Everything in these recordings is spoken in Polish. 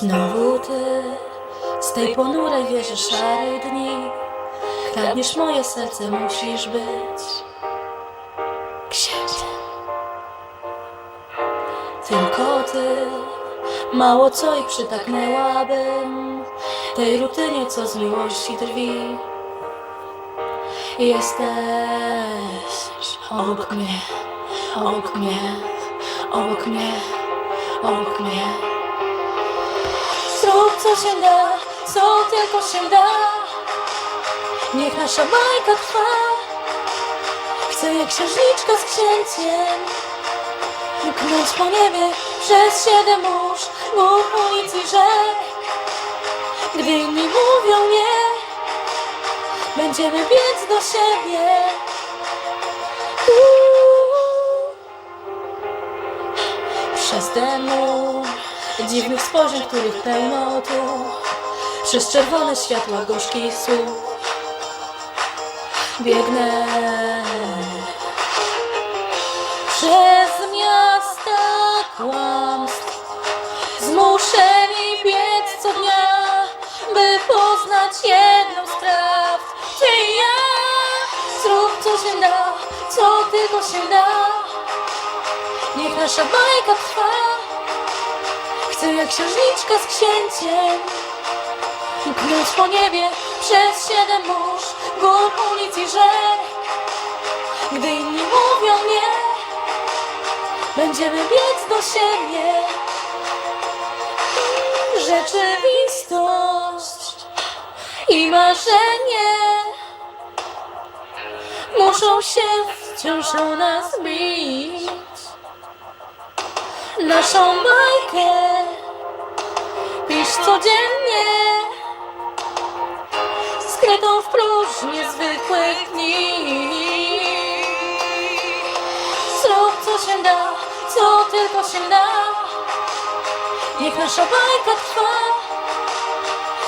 Znowu ty z tej ponurej wieży szarej dni Kradniesz moje serce, musisz być księciem Tylko ty Mało co i przytaknęłabym Tej rutynie, co z miłości drwi. Jesteś obok mnie, obok mnie, obok mnie, obok mnie Zrób co się da, co tylko się da. Niech nasza bajka trwa. Chcę jak księżniczka z księciem. Mknąć po niebie przez siedem mórz Gór, ulic i rzek. Gdy inni mówią nie Będziemy biec do siebie. Uuu. Przez ten mur Dziwnych spojrzeń, których pełno tu Przez czerwone światła gorzkich słów Biegnę. Przez miasta kłamstw Zmuszeni biec co dnia By poznać jedną z prawd. Ty ja? Zrób co się da Co tylko się da. Niech nasza bajka trwa Księżniczka z księciem. Mknąć po niebie przez siedem mórz Gór, ulic i rzek Gdy inni mówią nie Będziemy biec do siebie. Rzeczywistość i marzenie Muszą się wciąż o nas bić. Naszą bajkę pisz codziennie. Skrytą w próżni zwykłych dni. Zrób co się da, co tylko się da. Niech nasza bajka trwa.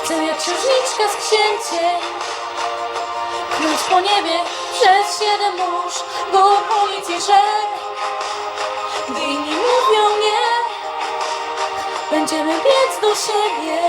Chcę jak księżniczka z księciem Knąć po niebie przez siedem mórz Gór, i Będziemy biec do siebie